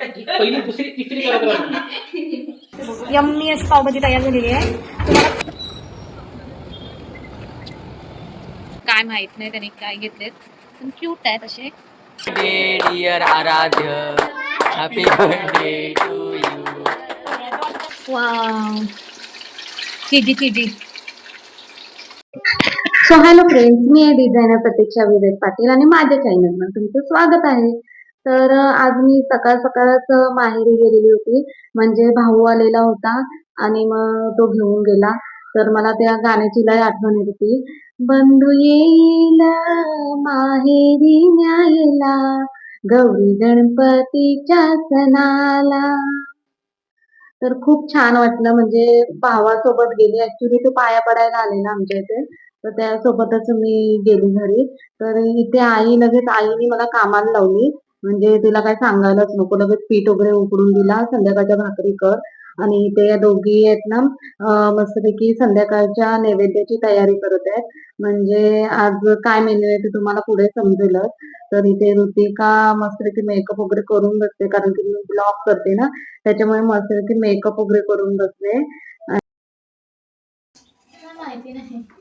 पहिली दुसरी तिसरी करत राहतो यम्मी अशी पावभाजी तयार झालेली आहे. तुम्हाला काय माहीत नाही त्यांनी काय घेतलेत. पण क्यूट आहेत असे. Dear Aaradhya. Happy birthday to you wow cheesy cheesy so hello friends मी आहे डिझायनर प्रतीक्षा विवेक पाटील आणि माझ्या चॅनलवर तुमचं स्वागत आहे. तर आज मी सकाळ सकाळच माहेरी गेलेली होती. म्हणजे भाऊ आलेला होता आणि मग तो घेऊन गेला. तर मला त्या गाण्याची लय आठवण येत होती. बंधू येईल माहेरी न्यायला गौरी गणपतीच्या सणाला. तर खूप छान वाटलं. म्हणजे भावासोबत गेली. ऍक्च्युली तो पाया पडायला आलेला आमच्या इथे. तर त्यासोबतच मी गेली घरी. तर इथे आई लगेच आईने मला कामाला लावली. म्हणजे तिला काय सांगायलाच नको लगेच पीठ वगैरे उकडून दिला संध्याकाळच्या भाकरी कर. आणि इथे या दोघी आहेत ना मस्तपैकी संध्याकाळच्या नैवेद्याची तयारी करत आहेत. म्हणजे आज काय मेन्यू आहे ते तुम्हाला पुढे समजेलच. तर इथे ऋतिका मस्तपैकी मेकअप वगैरे करून बसते कारण की मी ब्लॉग करते ना त्याच्यामुळे मस्तपैकी मेकअप वगैरे करून बसते.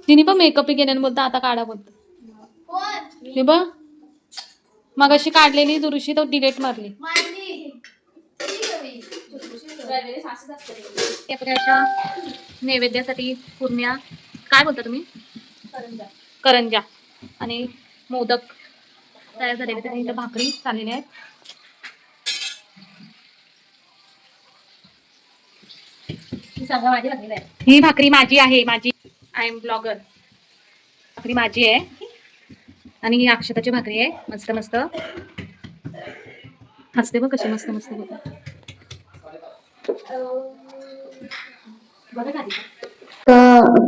तिने पण मेकअप केल्याने बोलता आता काढा बोलतो. हे बघ. मग अशी काढलेली दुरुशी तो डिलेट मारली. नैवेद्यासाठी पूर्ण्या काय बोलता तुम्ही? करंजा. आणि मोदक तयार झालेले आहेत. इथं भाकरी चाललेल्या आहेत. ही भाकरी माझी आहे माझी. आय एम ब्लॉगर भाकरी माझी आहे. आणि ही अक्षताची भाकरी आहे. मस्त मस्त. हसते बघ कशी मस्त मस्त बोलतात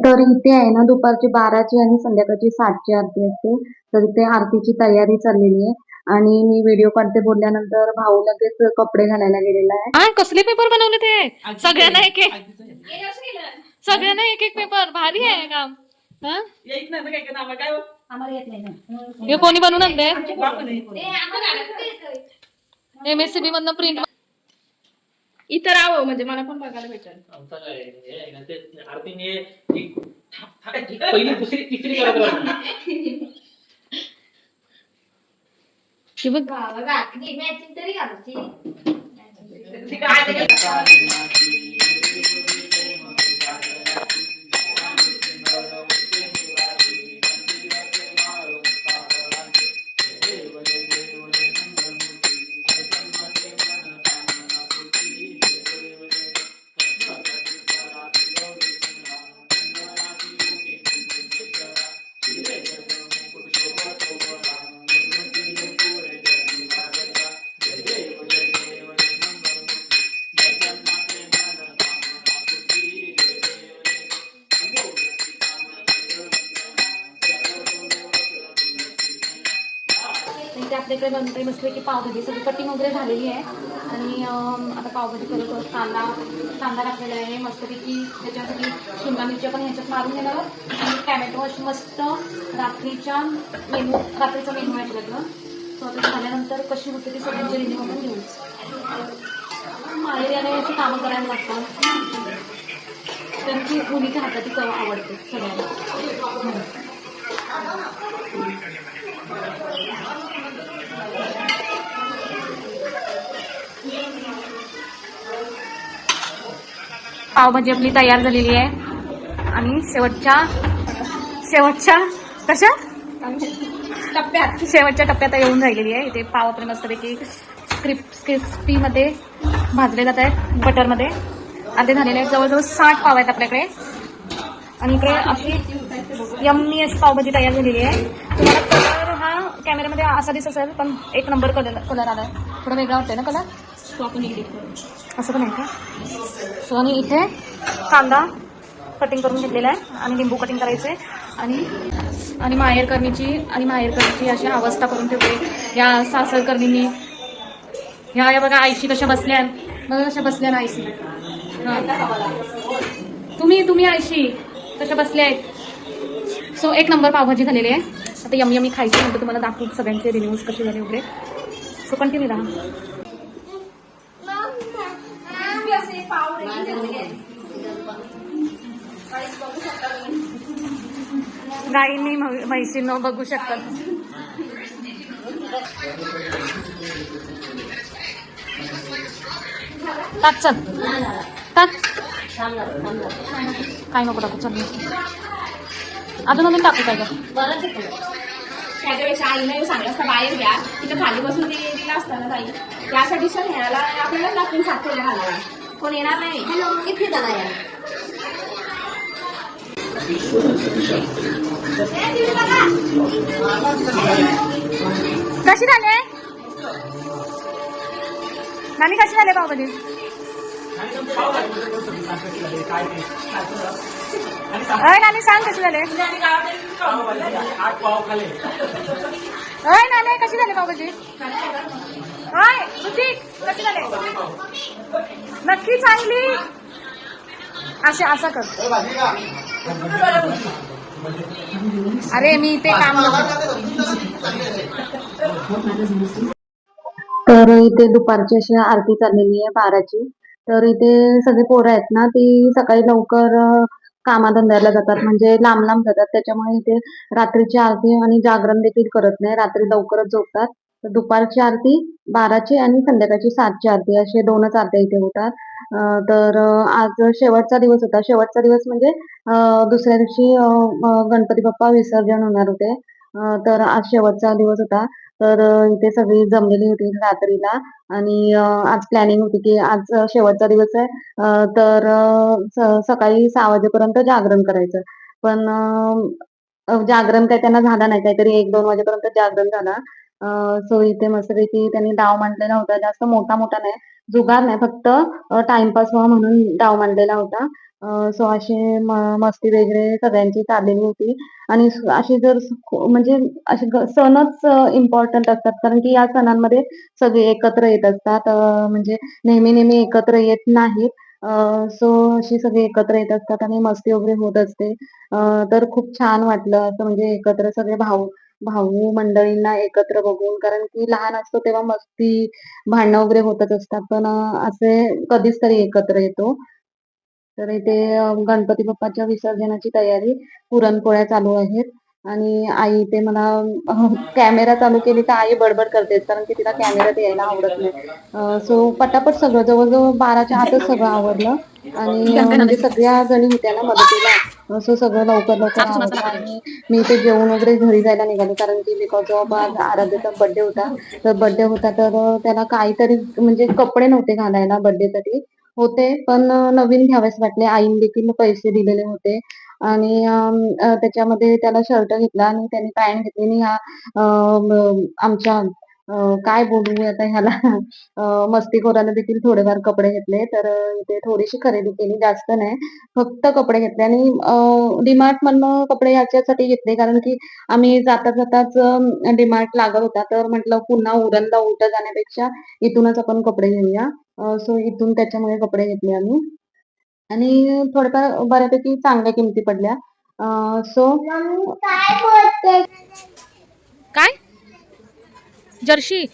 तर इथे आहे ना दुपारची बाराची आणि संध्याकाळची सातची आरती असते. तर इथे आरतीची तयारी चाललेली आहे. आणि मी व्हिडिओ काढते बोलल्यानंतर भाऊ लगेच कपडे घालायला गेलेला आहे. हा कसले पेपर बनवले ते? सगळ्यांना एक एक. सगळ्यांना एक एक पेपर भारी आहे काम. हा? हे कोणी बनवून आणले एम एस सी बी मधनं प्रिंट इतर राहावं म्हणजे मला पण बघायला भेटेल आरतीने एक पहिली दुसरी तिसरी करत राहतो हे बघ इथे आपल्याकडे बनते मस्तपैकी पावभाजी सगळी कटिंग वगैरे झालेली आहे. आणि आता पावभाजी करत आहोत कांदा कांदा टाकलेला आहे. मस्तपैकी त्याच्यासाठी शिमला मिरच्या पण ह्याच्यात मारून घेणार आणि टॅमॅटो अशी मस्त रात्रीच्या मेनू रात्रीचा मेनू आहे आपल्याकडं सो आता झाल्यानंतर कशी होते ती सगळ्यांची रिन्यू आपण घेऊ. माहेरी याची कामं करायला लागतात. त्यांची मुलीच्या हाताची चव आवडते सगळ्यांना. पावभाजी आपली तयार झालेली आहे. आणि शेवटच्या शेवटच्या कशा? टप्प्यात. शेवटच्या टप्प्यात येऊन राहिलेली आहे. इथे पाव आपले मस्तपैकी स्क्रिप क्रिस्पीमध्ये भाजले जात आहेत बटरमध्ये आणि ते झालेले आहेत. जवळजवळ साठ पाव आहेत आपल्याकडे. आणि इकडे अशी यम्मी अशी पावभाजी तयार झालेली आहे. तुम्हाला कलर हा कॅमेऱ्यामध्ये असा दिसत असेल पण एक नंबर कलर कलर आला आहे थोडा वेगळा वाटतोय ना कलर तो आपण एडिट करू असं पण आहे का? सो आणि इथे कांदा कटिंग करून घेतलेला आहे आणि लिंबू कटिंग करायचे आणि आणि माहेरकर्णीची आणि माहेरकर्णीची अशी अवस्था करून ठेवते. या सासरकर्णींनी ह्या या बघा आईशी कशा बसल्या बघा कशा बसल्या ना आईशी. तुम्ही तुम्ही आईशी कशा बसल्या आहेत? सो एक नंबर पावभाजी झालेली आहे. आता यमी यमी खायची नंतर तुम्हाला दाखवू सगळ्यांचे रिन्यूज कसे झाले वगैरे. सो कंटिन्यू राहा. गाईंनी म्है- म्हैसीनं बघू शकतात. टाक चल. टाक. काय नको टाकू चल. अजून अजून टाकू काय का त्याच्यापेक्षा आईने सांगितलं असतं बाहेर घ्या तिथं खाली बसून ते दिलं असतं ना ताई त्यासाठी सण ह्याला आपल्याला लागतील सात खोल्या कोण येणार नाही किती जण आहे कशी झाले नानी कशी झाले पावभाजी अय नानी सांग कशी झाले अय नानी कशी झाले पावभाजी अय ऋतिक कशी झाले नक्की चांगली. असे असं कर अरे मी ते काम तर इथे दुपारची अशी आरती चाललेली आहे बाराची. तर इथे सगळे पोरं आहेत ना ती सकाळी लवकर कामाधंद्याला जातात. म्हणजे लांब लांब जातात. त्याच्यामुळे इथे रात्रीची आरती आणि जागरण देखील करत नाही. रात्री लवकरच झोपतात. दुपारची आरती बाराची आणि संध्याकाळची सातची आरती असे दोनच आरत्या इथे होतात. तर आज शेवटचा दिवस होता. शेवटचा दिवस म्हणजे दुसऱ्या दिवशी गणपती बाप्पा विसर्जन होणार होते. तर आज शेवटचा दिवस होता. तर इथे सगळी जमलेली होती रात्रीला आणि आज प्लॅनिंग होती की आज शेवटचा दिवस आहे. तर सकाळी सहा वाजेपर्यंत जागरण करायचं. पण जागरण काय त्यांना झालं नाही. काहीतरी एक दोन वाजेपर्यंत जागरण झाला. सो इथे मस्तपैकी त्यांनी डाव मांडलेला होता. जास्त मोठा मोठा नाही जुगार नाही फक्त टाइमपास व्हावा म्हणून डाव मांडलेला होता. सो अशी मस्ती वगैरे सगळ्यांची चाललेली होती. आणि अशी जर म्हणजे असे सणच इम्पॉर्टंट असतात. कारण की या सणांमध्ये सगळे एकत्र येत असतात. म्हणजे नेहमी नेहमी एकत्र येत नाहीत. सो अशी सगळे एकत्र येत असतात आणि मस्ती वगैरे होत असते. तर खूप छान वाटलं असं म्हणजे एकत्र सगळे भाऊ भाऊ मंडळींना एकत्र बघून कारण की लहान असतो तेव्हा मस्ती भांडणं वगैरे होतच असतात. पण असे कधीच तरी एकत्र येतो. तर इथे गणपती बाप्पाच्या विसर्जनाची तयारी पुरणपोळ्या चालू आहेत. आणि आई ते मला कॅमेरा चालू केली तर आई बडबड करते कारण की तिला कॅमेऱ्यात यायला आवडत नाही. सो पटापट सगळं जवळजवळ बाराच्या आतच सगळं आवरलं आणि म्हणजे सगळ्या जणी होत्या ना मदतीला सो सगळं लवकर लवकर आवरलं आणि मी ते जेवण वगैरे घरी जायला निघाले कारण की बिकॉज ऑफ आज आराध्याचा बर्थडे होता. तर बर्थडे होता तर त्याला काहीतरी म्हणजे कपडे नव्हते घालायला birthday साठी. होते पण नवीन घ्यावेच वाटले. आईने देखील पैसे दिलेले होते. आणि त्याच्यामध्ये त्याला शर्ट घेतला आणि त्याने पॅन्ट घेतली आणि हा आमच्या काय बोलू आता ह्याला अं, मस्तीखोराला देखील थोडेफार कपडे घेतले. तर इथे थोडीशी खरेदी केली जास्त नाही. फक्त कपडे घेतले आणि डीमार्ट मधनं कपडे याच्यासाठी घेतले. कारण की आम्ही जाता जाताच डीमार्ट लागत होता. तर म्हटलं पुन्हा उरणला उलट जाण्यापेक्षा इथूनच आपण कपडे घेऊया. सो इथून त्याच्यामुळे कपडे घेतले आम्ही. आणि थोडेफार बऱ्यापैकी चांगल्या किमती पडल्या. सो काय? जर्शी?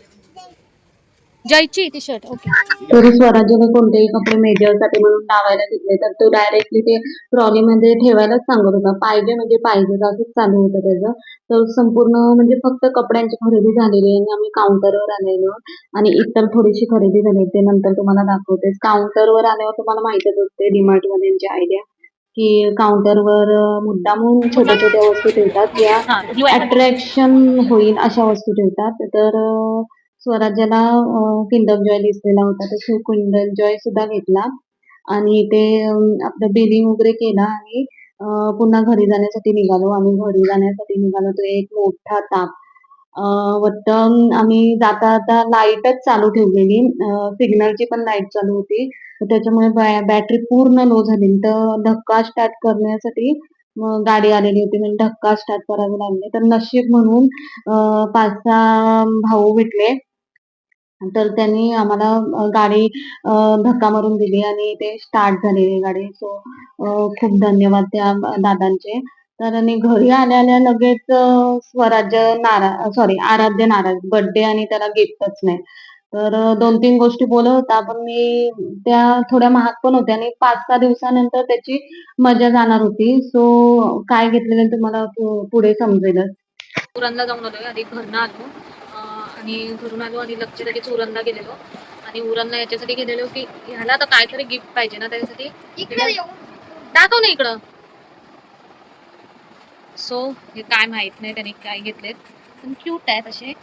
जयची टी शर्ट ओके तरी स्वराज्याने कोणतेही कपडे मेजरसाठी म्हणून लावायला घेतले तर तो डायरेक्टली ते ट्रॉलीमध्ये ठेवायलाच सांगत होता. पाहिजे म्हणजे पाहिजे असंच चालू होतं त्याचं. तर संपूर्ण म्हणजे फक्त कपड्यांची खरेदी झालेली आहे आणि आम्ही काउंटरवर आलेलो. आणि इतर थोडीशी खरेदी झाली ते नंतर तुम्हाला दाखवते. काउंटरवर आल्यावर तुम्हाला माहितच असते डीमार्टमध्ये आयडिया की काउंटरवर मुद्दामून छोट्या छोट्या वस्तू ठेवतात. या अट्रॅक्शन होईल अशा वस्तू ठेवतात. तर स्वराज्याला किंडर जॉय दिसलेला होता. तर किंडर जॉय सुद्धा घेतला. आणि ते आपलं बिलिंग वगैरे केला आणि पुन्हा घरी जाण्यासाठी निघालो. आम्ही घरी जाण्यासाठी निघालो. तो एक मोठा ताप. वत्त आम्ही जाता जाता लाईटच चालू ठेवलेली. सिग्नलची पण लाइट चालू होती. त्याच्यामुळे बॅटरी पूर्ण लो झाली. तर धक्का स्टार्ट करण्यासाठी गाडी आलेली होती. म्हणजे धक्का स्टार्ट करावे लागले. तर नशीब म्हणून पाच सहा भाऊ भेटले. तर त्यांनी आम्हाला गाडी धक्का मारून दिली आणि ते स्टार्ट झालेली गाडी. सो खूप धन्यवाद त्या दादांचे. तर आणि घरी आल्या आल्या लगेच स्वराज्य नारा सॉरी आराध्य नाराज. बर्थडे आणि त्याला गिफ्टच नाही. तर दोन तीन गोष्टी बोलत होता पण मी त्या थोड्या महाग पण होत्या आणि पाच सहा दिवसानंतर त्याची मजा जाणार होती. सो काय घेतलेलं तुम्हाला पुढे समजेलच. उरणला जाऊन आलो आधी घरनं आलो. आणि घरून आलो आणि लक्ष लगेच उरणला गेलेलो. आणि उरणला याच्यासाठी गेलेलो की ह्याला आता काहीतरी गिफ्ट पाहिजे ना त्याच्यासाठी. दाखव ना इकडं. सो हे काय माहीत नाही त्याने काय घेतलेत. पण क्यूट आहेत असे.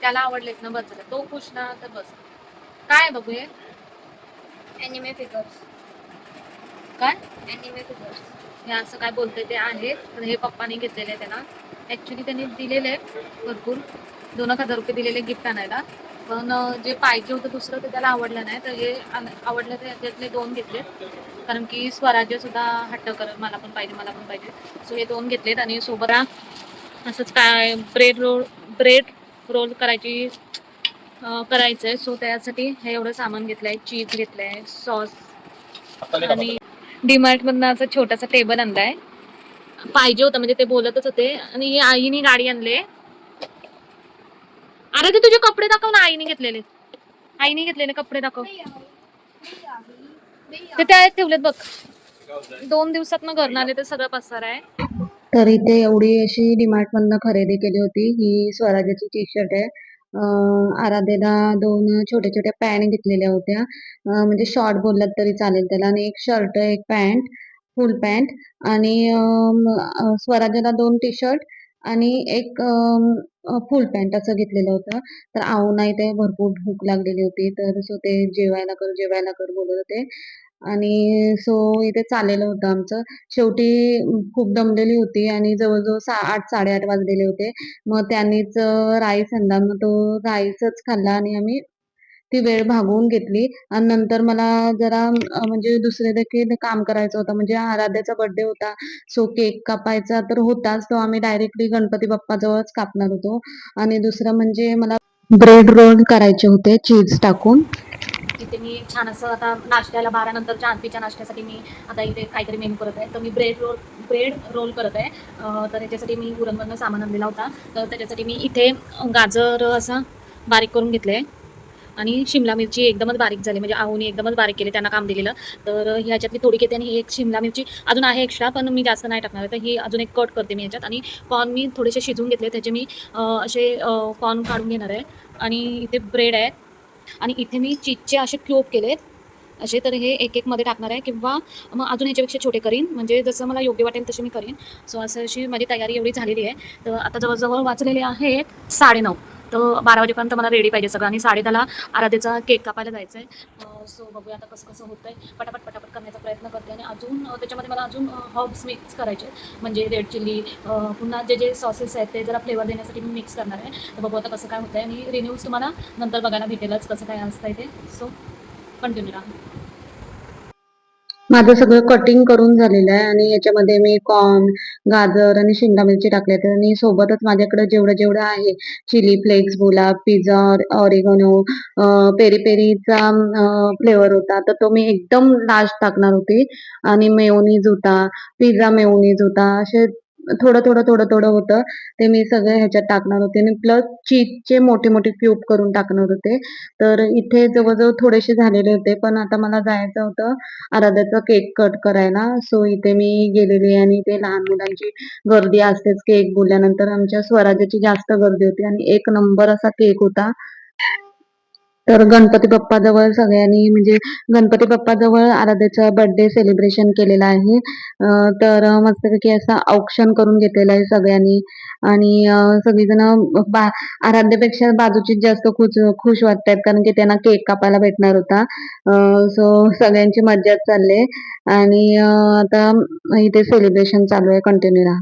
त्याला आवडलेत ना बस तो खुश ना तर बस. काय बघू हे अॅनिमे फिगर्स काय? अॅनिमे फिगर्स हे असं काय बोलते ते आहेत पण हे पप्पाने घेतलेले आहे त्यांना ऍक्च्युली त्यांनी दिलेले आहेत भरपूर. दोन एक हजार रुपये दिलेले गिफ्ट आणायला. पण जे पाहिजे होतं दुसरं ते त्याला आवडलं नाही. तर हे आवडलं ते त्यातले दोन घेतलेत. कारण की स्वराज्य सुद्धा हट्ट करत मला पण पाहिजे मला पण पाहिजे. सो हे दोन घेतलेत आणि सोबत असंच काय ब्रेड रोल ब्रेड रोल करायची अं, करायचंय. सो त्यासाठी हे एवढं सामान घेतलंय चीज घेतलंय सॉस आणि डीमार्ट मधनं असं छोटासा टेबल आणलाय. पाहिजे होता म्हणजे ते बोलतच होते. आणि आईने गाडी आणले. अरे ते तुझे कपडे दाखव ना आईने घेतलेले. आईने घेतलेले कपडे दाखव. ते त्या ठेवलेत बघ. दोन दिवसात ना घरनं आले तर सगळं पसार आहे. तर इथे एवढी अशी डीमार्ट मधनं खरेदी केली होती. ही स्वराज्याची टी शर्ट आहे. आराध्यला दोन छोट्या छोट्या पॅन्ट घेतलेल्या होत्या. म्हणजे शॉर्ट बोललात तरी चालेल त्याला. आणि एक शर्ट एक पॅन्ट फुल पॅन्ट आणि स्वराज्याला दोन टी शर्ट आणि एक फुल पॅन्ट असं घेतलेलं होतं. तर आऊ नाही ते भरपूर भूक लागलेली होती. तर सो ते जेवायला कर जेवायला कर बोलत होते. आणि सो इथे चाललेलं होतं आमचं. शेवटी खूप दमलेली होती आणि जवळजवळ सा आठ साडेआठ वाजलेले होते. मग त्यांनीच राईस आणला मग तो राईसच खाल्ला आणि आम्ही ती वेळ भागवून घेतली. आणि नंतर मला जरा म्हणजे दुसरे देखील काम करायचं होतं. म्हणजे आराध्याचा बर्थडे होता. सो केक कापायचा तर होताच. तो आम्ही डायरेक्टली गणपती बाप्पाजवळच कापणार होतो. आणि दुसरं म्हणजे मला ब्रेड रोल करायचे होते चीज टाकून. इथे मी छान असं आता नाश्त्याला बारा नंतरच्या नाश्त्यासाठी मी आता इथे काहीतरी मेनू करत आहे. तर मी ब्रेड रोल ब्रेड रोल करत आहे. तर याच्यासाठी मी उरणमधनं सामान आणलेला होता. तर त्याच्यासाठी मी इथे गाजर असा बारीक करून घेतलं. आहे आणि शिमला मिरची एकदमच बारीक झाली. म्हणजे आहुनी एकदमच बारीक केली त्यांना काम दिलेलं. तर ह्याच्यातली थोडी घेते आणि ही एक शिमला मिरची. अजून आहे एक्स्ट्रा पण मी जास्त नाही टाकणार तर ही अजून एक कट करते मी ह्याच्यात आणि कॉर्न मी थोडेसे शिजवून घेतले. त्याचे मी असे कॉर्न काढून घेणार आहे. आणि इथे ब्रेड आहे. आणि इथे मी चीजचे असे क्यूब केलेत. असे तर हे एक एक मध्ये टाकणार आहे किंवा मग अजून ह्याच्यापेक्षा छोटे करीन. म्हणजे जसं मला योग्य वाटेल तसे मी करीन. सो असं अशी माझी तयारी एवढी झालेली आहे. तर आता जवळजवळ वाचलेले आहेत साडेनऊ. तर बारा वाजेपर्यंत मला रेडी पाहिजे सगळं. आणि साडेदहाला आराध्याचा केक कापायला जायचं आहे सो बघूया आता कसं कसं होतंय. पटापट पटापट करण्याचा प्रयत्न करते. आणि अजून त्याच्यामध्ये मला अजून हर्ब्स मिक्स करायचे आहेत. म्हणजे रेड चिल्ली पुन्हा जे जे सॉसेस आहेत ते जरा फ्लेवर देण्यासाठी मी मिक्स करणार आहे. तर बघू आता कसं काय होतं आहे आणि रिन्यूज तुम्हाला नंतर बघायला भेटेलच कसं काय असतंय ते. सो कंटिन्यू राहा. माझं सगळं कटिंग करून झालेलं आहे आणि याच्यामध्ये मी कॉर्न गाजर आणि शिमला मिरची टाकल्यात आणि सोबतच माझ्याकडे जेवढं जेवढं आहे चिली फ्लेक्स बोला पिझ्झा ऑरिगनो पेरी पेरीचा फ्लेवर होता. तर तो मी एकदम लास्ट टाकणार होते. आणि मेयोनीज होता पिझ्झा मेयोनीज होता. असे थोडं थोडं थोडं थोडं होतं. ते मी सगळं ह्याच्यात टाकणार होते. आणि प्लस चीजचे मोठे मोठे क्यूब करून टाकणार होते. तर इथे जवळजवळ थोडेसे झालेले होते. पण आता मला जायचं होतं आराध्याचा केक कट करायला. सो इथे मी गेलेले आणि ते लहान मुलांची गर्दी असतेच केक बोलल्यानंतर. आमच्या स्वराज्याची जास्त गर्दी होती. आणि एक नंबर असा केक होता. तर गणपती बाप्पा जवळ सगळ्यांनी म्हणजे गणपती बाप्पा जवळ आराध्याचा बर्थडे सेलिब्रेशन केलेला आहे. तर मस्तपैकी असं औक्षण करून घेतलेलं आहे सगळ्यांनी. आणि सगळीजण बा आराध्यापेक्षा बाजूचीच जास्त खुश खुश वाटतात कारण की त्यांना केक कापायला भेटणार होता. सो सगळ्यांची मज्जाच चालली आणि आता इथे सेलिब्रेशन चालू आहे कंटिन्यू राहा.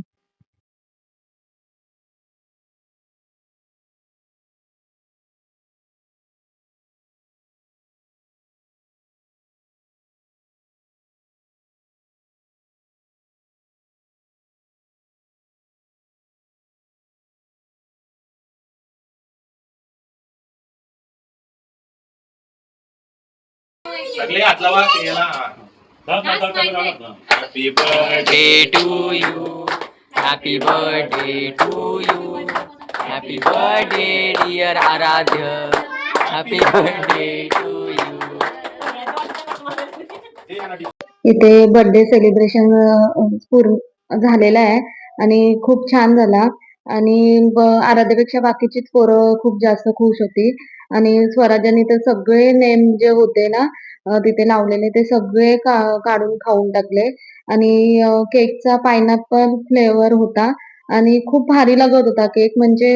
सगळे हात लावा याला happy birthday birthday to you. Happy birthday to you. Happy birthday dear Aaradhya happy birthday to you इथे बर्थडे सेलिब्रेशन पूर्ण झालेलं आहे आणि खूप छान झाला. आणि आराध्यापेक्षा बाकीचीच पोरं खूप जास्त खुश होती. आणि स्वराजाने तर सगळे नेम जे होते ना अ, तिथे लावलेले ते सगळे का- काढून खाऊन टाकले. आणि केकचा पायनॅपल फ्लेवर होता. आणि खूप भारी लागत होता केक. म्हणजे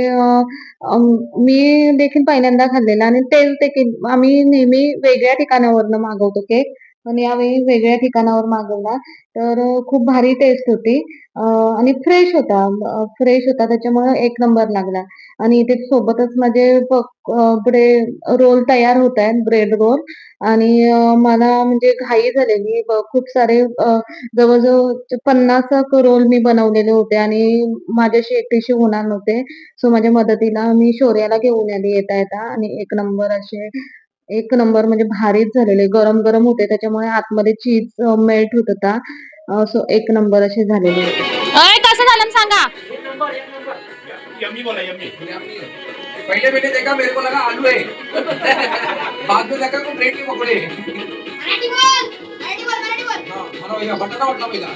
मी देखील पहिल्यांदा खाल्लेला. आणि तेच देखील आम्ही नेहमी वेगळ्या ठिकाणावरनं मागवतो केक. पण यावेळी वेगळ्या ठिकाणावर मागवला. तर खूप भारी टेस्ट होती. आणि फ्रेश होता. फ्रेश होता. त्याच्यामुळे एक नंबर लागला. आणि इथे सोबतच माझे पुढे रोल तयार होत आहेत. ब्रेड रोल आणि मला म्हणजे घाई झालेली. खूप सारे जवळजवळ पन्नास रोल मी बनवलेले होते. आणि माझ्याशी एकटीशी होणार नव्हते. सो माझ्या मदतीला मी शौर्याला घेऊन आली येता येता. आणि एक नंबर असे एक नंबर म्हणजे भारीच झालेले गरम गरम होते त्याच्यामुळे आतमध्ये चीज मेल्ट होत होता. सो एक नंबर असे झालेले होते. कसं झालं सांगा. पहले मैंने देखा मेरे को लगा आलू है. बाद में देखा को ब्रेड के पकौड़े हाँ, मला भैया बटाटा वाटला पहिला.